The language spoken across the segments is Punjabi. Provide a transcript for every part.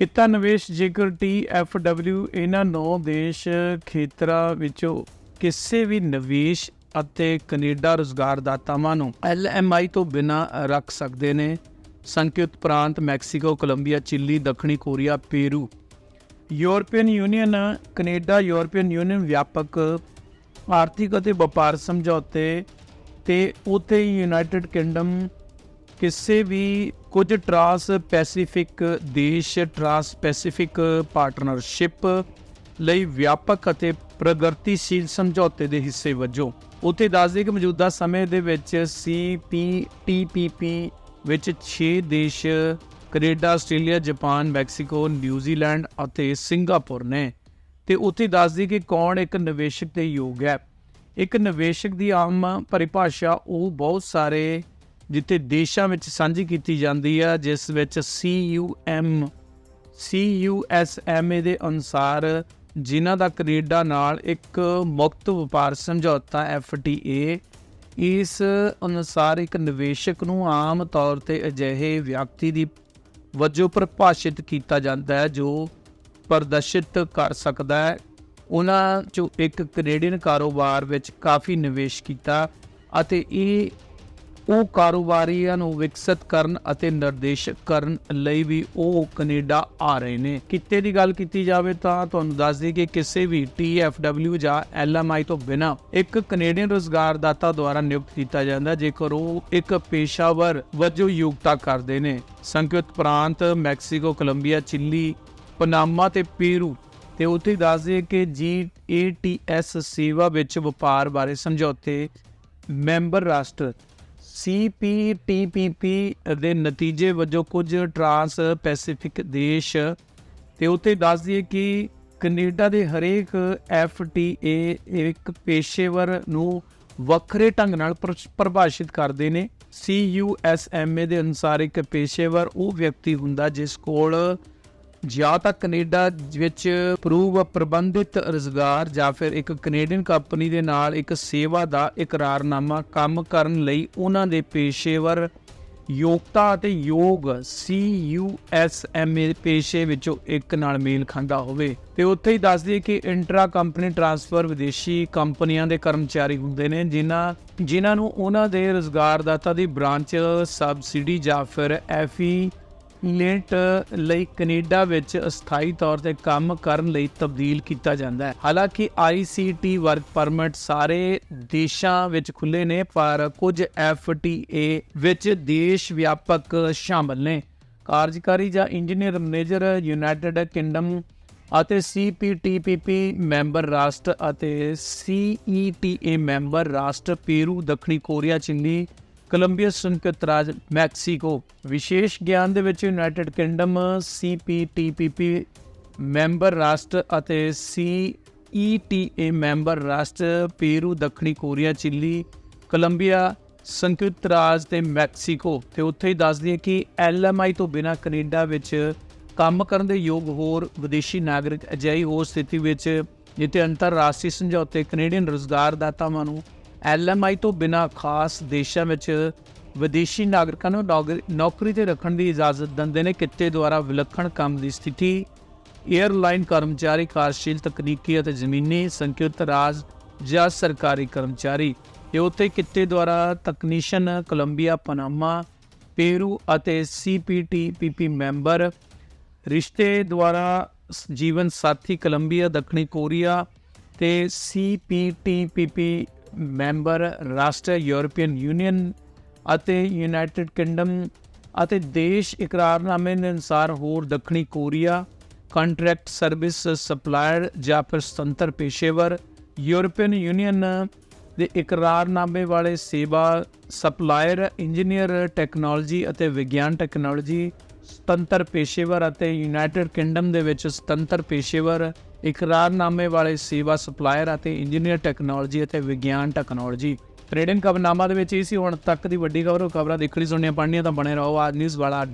ਕਿੱਤਾ ਨਿਵੇਸ਼ ਜੇਕਰ TFW ਇਹਨਾਂ ਨੌ ਦੇਸ਼ ਖੇਤਰਾਂ ਵਿੱਚੋਂ ਕਿਸੇ ਵੀ ਨਿਵੇਸ਼ ਅਤੇ ਕੈਨੇਡਾ ਰੁਜ਼ਗਾਰਦਾਤਾਵਾਂ ਨੂੰ LMI ਤੋਂ ਬਿਨਾਂ ਰੱਖ ਸਕਦੇ ਨੇ। ਸੰਯੁਕਤ ਪ੍ਰਾਂਤ ਮੈਕਸੀਕੋ, ਕੋਲੰਬੀਆ, ਚਿਲੀ, ਦੱਖਣੀ Korea, Peru. European Union, Canada European Union ਵਿਆਪਕ ਆਰਥਿਕ ਅਤੇ ਵਪਾਰ ਸਮਝੌਤੇ ਤੇ ਉਤੇ ਯੂਨਾਈਟਿਡ ਕਿੰਗਡਮ ਕਿਸੇ ਵੀ ਕੁਝ ਟਰਾਂਸ ਪੈਸੀਫਿਕ ਦੇਸ਼, ਟਰਾਂਸ ਪੈਸੀਫਿਕ ਪਾਰਟਨਰਸ਼ਿਪ ਲਈ ਵਿਆਪਕ ਅਤੇ ਪ੍ਰਗਤੀਸ਼ੀਲ ਸਮਝੌਤੇ ਦੇ ਹਿੱਸੇ ਵਜੋਂ ਉਤੇ ਦੱਸਦੇ ਕਿ ਮੌਜੂਦਾ ਸਮੇਂ ਦੇ ਵਿੱਚ CPTPP ਵਿੱਚ 6 ਦੇਸ਼, Canada, Australia, Japan, Mexico New Zealand ਅਤੇ ਸਿੰਗਾਪੁਰ ਨੇ। ਤੇ ਉੱਥੇ ਦੱਸਦੀ ਕਿ ਕੌਣ ਇੱਕ ਨਿਵੇਸ਼ਕ ਦੇ ਯੋਗ ਹੈ? ਇੱਕ ਨਿਵੇਸ਼ਕ ਦੀ ਆਮ ਪਰਿਭਾਸ਼ਾ, ਉਹ ਬਹੁਤ ਸਾਰੇ ਜਿੱਥੇ ਦੇਸ਼ਾਂ ਵਿੱਚ ਸਾਂਝੀ ਕੀਤੀ ਜਾਂਦੀ ਹੈ ਜਿਸ ਵਿੱਚ CUM CUSMA ਦੇ ਅਨੁਸਾਰ ਜਿਨ੍ਹਾਂ ਦਾ ਕੈਨੇਡਾ ਨਾਲ ਇੱਕ ਮੁਕਤ ਵਪਾਰ ਸਮਝੌਤਾ FTA ਇਸ ਅਨੁਸਾਰ ਇੱਕ ਨਿਵੇਸ਼ਕ ਨੂੰ ਆਮ ਤੌਰ ਤੇ ਅਜਿਹੇ ਵਿਅਕਤੀ ਦੀ ਵਜੋਂ ਪਰਿਭਾਸ਼ਿਤ ਕੀਤਾ ਜਾਂਦਾ ਹੈ, ਜੋ ਪ੍ਰਦਰਸ਼ਿਤ ਕਰ ਸਕਦਾ ਹੈ। ਉਹਨਾਂ ਚੋਂ ਇੱਕ ਕੈਨੇਡੀਅਨ ਕਾਰੋਬਾਰ ਵਿੱਚ ਕਾਫੀ ਨਿਵੇਸ਼ ਕੀਤਾ ਅਤੇ ਇਹ ਉਹ ਕਾਰੋਬਾਰੀਆਂ ਨੂੰ ਵਿਕਸਿਤ ਕਰਨ ਅਤੇ ਨਿਰਦੇਸ਼ਕ ਕਰਨ ਲਈ ਵੀ ਉਹ ਕੈਨੇਡਾ ਆ ਰਹੇ ਨੇ। ਕਿਤੇ ਦੀ ਗੱਲ ਕੀਤੀ ਜਾਵੇ ਤਾਂ ਤੁਹਾਨੂੰ ਦੱਸ ਦਈਏ ਕਿ ਕਿਸੇ ਵੀ TFW ਜਾਂ LMI ਤੋਂ ਬਿਨਾ ਇੱਕ ਕੈਨੇਡੀਅਨ ਰੋਜ਼ਗਾਰਦਾਤਾ ਦੁਆਰਾ ਨਿਯੁਕਤ ਕੀਤਾ ਜਾਂਦਾ, ਜੇਕਰ ਉਹ ਇੱਕ ਪੇਸ਼ਾਵਰ ਵਜੋਂ ਯੋਗਤਾ ਕਰਦੇ ਨੇ। ਸੰਯੁਕਤ ਪ੍ਰਾਂਤ ਮੈਕਸੀਕੋ, ਕੋਲੰਬੀਆ, ਚਿਲੀ, ਪਨਾਮਾ ਤੇ ਪੇਰੂ ਤੇ ਉੱਥੇ ਦੱਸ ਦਈਏ ਕਿ GATS ਸੇਵਾ ਵਿੱਚ ਵਪਾਰ ਬਾਰੇ ਸਮਝੌਤੇ ਮੈਂਬਰ ਰਾਸ਼ਟਰ CPTPP ਦੇ ਨਤੀਜੇ ਵਜੋਂ ਕੁਝ ਟਰਾਂਸ ਪੈਸੀਫਿਕ ਦੇਸ਼ ਤੇ ਉੱਥੇ ਦੱਸ ਦਈਏ ਕਿ ਕੈਨੇਡਾ ਦੇ ਹਰੇਕ FTA ਇੱਕ ਪੇਸ਼ੇਵਰ ਨੂੰ ਵੱਖਰੇ ਢੰਗ ਨਾਲ ਪਰ- ਪਰਿਭਾਸ਼ਿਤ ਕਰਦੇ ਨੇ। CUSMA ਦੇ ਅਨੁਸਾਰ ਇੱਕ ਪੇਸ਼ੇਵਰ ਉਹ ਵਿਅਕਤੀ ਹੁੰਦਾ ਜਿਸ ਕੋਲ ਜਾਂ ਤਾਂ ਕੈਨੇਡਾ ਵਿੱਚ ਪ੍ਰੂਵ ਪ੍ਰਬੰਧਿਤ ਰੁਜ਼ਗਾਰ ਜਾਂ ਫਿਰ ਇੱਕ ਕੈਨੇਡੀਅਨ ਕੰਪਨੀ ਦੇ ਨਾਲ ਇੱਕ ਸੇਵਾ ਦਾ ਇਕਰਾਰਨਾਮਾ ਕੰਮ ਕਰਨ ਲਈ ਉਹਨਾਂ ਦੇ ਪੇਸ਼ੇਵਰ ਯੋਗਤਾ ਅਤੇ ਯੋਗ CUSMA ਪੇਸ਼ੇ ਵਿੱਚੋਂ ਇੱਕ ਨਾਲ ਮੇਲ ਖਾਂਦਾ ਹੋਵੇ। ਤੇ ਉੱਥੇ ਹੀ ਦੱਸ ਦਈਏ ਕਿ ਇੰਟਰਾ ਕੰਪਨੀ ਟਰਾਂਸਫਰ ਵਿਦੇਸ਼ੀ ਕੰਪਨੀਆਂ ਦੇ ਕਰਮਚਾਰੀ ਹੁੰਦੇ ਨੇ, ਜਿਨ੍ਹਾਂ ਜਿਨ੍ਹਾਂ ਨੂੰ ਉਹਨਾਂ ਦੇ ਰੁਜ਼ਗਾਰਦਾਤਾ ਦੀ ਬ੍ਰਾਂਚ, ਸਬਸਿਡੀ ਜਾਂ ਫਿਰ ਐਫੀ ਲੇਟ ਲਈ ਕੈਨੇਡਾ ਵਿੱਚ ਅਸਥਾਈ ਤੌਰ ਤੇ ਕੰਮ ਕਰਨ ਲਈ ਤਬਦੀਲ ਕੀਤਾ ਜਾਂਦਾ ਹੈ। ਹਾਲਾਂਕਿ ICT ਵਰਕ ਪਰਮਿਟ ਸਾਰੇ ਦੇਸ਼ਾਂ ਵਿੱਚ ਖੁੱਲੇ ਨੇ, ਪਰ ਕੁਝ FTA ਵਿੱਚ ਦੇਸ਼ ਵਿਆਪਕ ਸ਼ਾਮਲ ਨੇ। ਕਾਰਜਕਾਰੀ ਜਾਂ ਇੰਜੀਨੀਅਰ ਮੈਨੇਜਰ ਯੂਨਾਈਟਿਡ ਕਿੰਗਡਮ ਅਤੇ CPTPP ਮੈਂਬਰ ਰਾਸ਼ਟਰ ਅਤੇ CETA ਮੈਂਬਰ ਰਾਸ਼ਟਰ ਪੇਰੂ, ਦੱਖਣੀ ਕੋਰੀਆ ਚਿਲੀ ਕੋਲੰਬੀਆ ਸੰਯੁਕਤ ਰਾਜ ਮੈਕਸੀਕੋ, ਵਿਸ਼ੇਸ਼ ਗਿਆਨ ਦੇ ਵਿੱਚ ਯੂਨਾਈਟਿਡ ਕਿੰਗਡਮ CPTPP ਮੈਂਬਰ ਰਾਸ਼ਟਰ ਅਤੇ CETA ਮੈਂਬਰ ਰਾਸ਼ਟਰ, ਪੇਰੂ, ਦੱਖਣੀ ਕੋਰੀਆ, ਚਿਲੀ, ਕੋਲੰਬੀਆ ਸੰਯੁਕਤ ਰਾਜ ਤੇ ਮੈਕਸੀਕੋ। ਤੇ ਉੱਥੇ ਹੀ ਦੱਸਦੀ ਹੈ ਕਿ LMI ਤੋਂ ਬਿਨਾ ਕੈਨੇਡਾ ਵਿੱਚ ਕੰਮ ਕਰਨ ਦੇ ਯੋਗ ਹੋਰ ਵਿਦੇਸ਼ੀ ਨਾਗਰਿਕ ਅਜਿਹੀ ਹੋਰ ਸਥਿਤੀ ਵਿੱਚ, ਜਿੱਥੇ ਅੰਤਰਰਾਸ਼ਟਰੀ ਸਮਝੌਤੇ ਕੈਨੇਡੀਅਨ ਰੁਜ਼ਗਾਰਦਾਤਾਵਾਂ ਨੂੰ LMI ਤੋਂ ਬਿਨਾ ਖਾਸ ਦੇਸ਼ਾਂ ਵਿੱਚ ਵਿਦੇਸ਼ੀ ਨਾਗਰਿਕਾਂ ਨੂੰ ਨੌਕਰੀ- ਨੌਕਰੀ ਤੇ ਰੱਖਣ ਦੀ ਇਜਾਜ਼ਤ ਦਿੰਦੇ ਨੇ। ਕਿੱਤੇ ਦੁਆਰਾ ਵਿਲੱਖਣ ਕੰਮ ਦੀ ਸਥਿਤੀ 에ਅਰਲਾਈਨ ਕਰਮਚਾਰੀ, ਕਾਰਜਸ਼ੀਲ, ਤਕਨੀਕੀ ਅਤੇ ਜ਼ਮੀਨੀ ਸੰਯੁਕਤ ਰਾਜ ਜਾਂ ਸਰਕਾਰੀ ਕਰਮਚਾਰੀ। ਇਹ ਉੱਤੇ ਕਿੱਤੇ ਦੁਆਰਾ ਤਕਨੀਸ਼ੀਅਨ ਕੋਲੰਬੀਆ, ਪਨਾਮਾ, ਪੇਰੂ ਅਤੇ CPTPP ਮੈਂਬਰ, ਰਿਸ਼ਤੇ ਦੁਆਰਾ ਜੀਵਨ ਸਾਥੀ ਕੋਲੰਬੀਆ, ਦੱਖਣੀ ਕੋਰੀਆ ਤੇ CPTPP ਮੈਂਬਰ ਰਾਸ਼ਟਰ ਯੂਰਪੀਅਨ ਯੂਨੀਅਨ ਅਤੇ ਯੂਨਾਈਟਿਡ ਕਿੰਗਡਮ ਅਤੇ ਦੇਸ਼ ਇਕਰਾਰਨਾਮੇ ਦੇ ਅਨੁਸਾਰ ਹੋਰ ਦੱਖਣੀ ਕੋਰੀਆ, ਕੰਟਰੈਕਟ ਸਰਵਿਸ ਸਪਲਾਇਰ ਜਾਂ ਫਿਰ ਸੁਤੰਤਰ ਪੇਸ਼ੇਵਰ, ਯੂਰਪੀਅਨ ਯੂਨੀਅਨ ਦੇ ਇਕਰਾਰਨਾਮੇ ਵਾਲੇ ਸੇਵਾ ਸਪਲਾਇਰ, ਇੰਜੀਨੀਅਰ, ਟੈਕਨੋਲੋਜੀ ਅਤੇ ਵਿਗਿਆਨ ਟੈਕਨੋਲੋਜੀ ਸੁਤੰਤਰ ਪੇਸ਼ੇਵਰ ਅਤੇ ਯੂਨਾਈਟਿਡ ਕਿੰਗਡਮ ਦੇ ਵਿੱਚ ਸੁਤੰਤਰ ਪੇਸ਼ੇਵਰ, ਇਕਰਾਰਨਾਮੇ ਵਾਲੇ ਸੇਵਾ ਸਪਲਾਇਰ ਅਤੇ ਇੰਜੀਨੀਅਰ ਟੈਕਨੋਲੋਜੀ ਅਤੇ ਵਿਗਿਆਨ ਟੈਕਨੋਲੋਜੀ। ਟ੍ਰੇਡਿੰਗ ਖਬਰਨਾਮਾ ਦੇ ਵਿੱਚ ਇਹ ਸੀ, ਹੁਣ ਤੱਕ ਦੀ ਵੱਡੀ ਖਬਰ ਉਹ ਖਬਰਾਂ ਦੇਖਣੀ ਸੁਣਨੀਆਂ ਪੜ੍ਹਨੀਆਂ ਤਾਂ ਬਣੇ ਰਹੋ ਆਜ ਨਿਊਜ਼ ਵਾਲਾ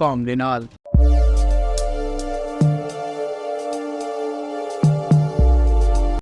.com ਦੇ ਨਾਲ।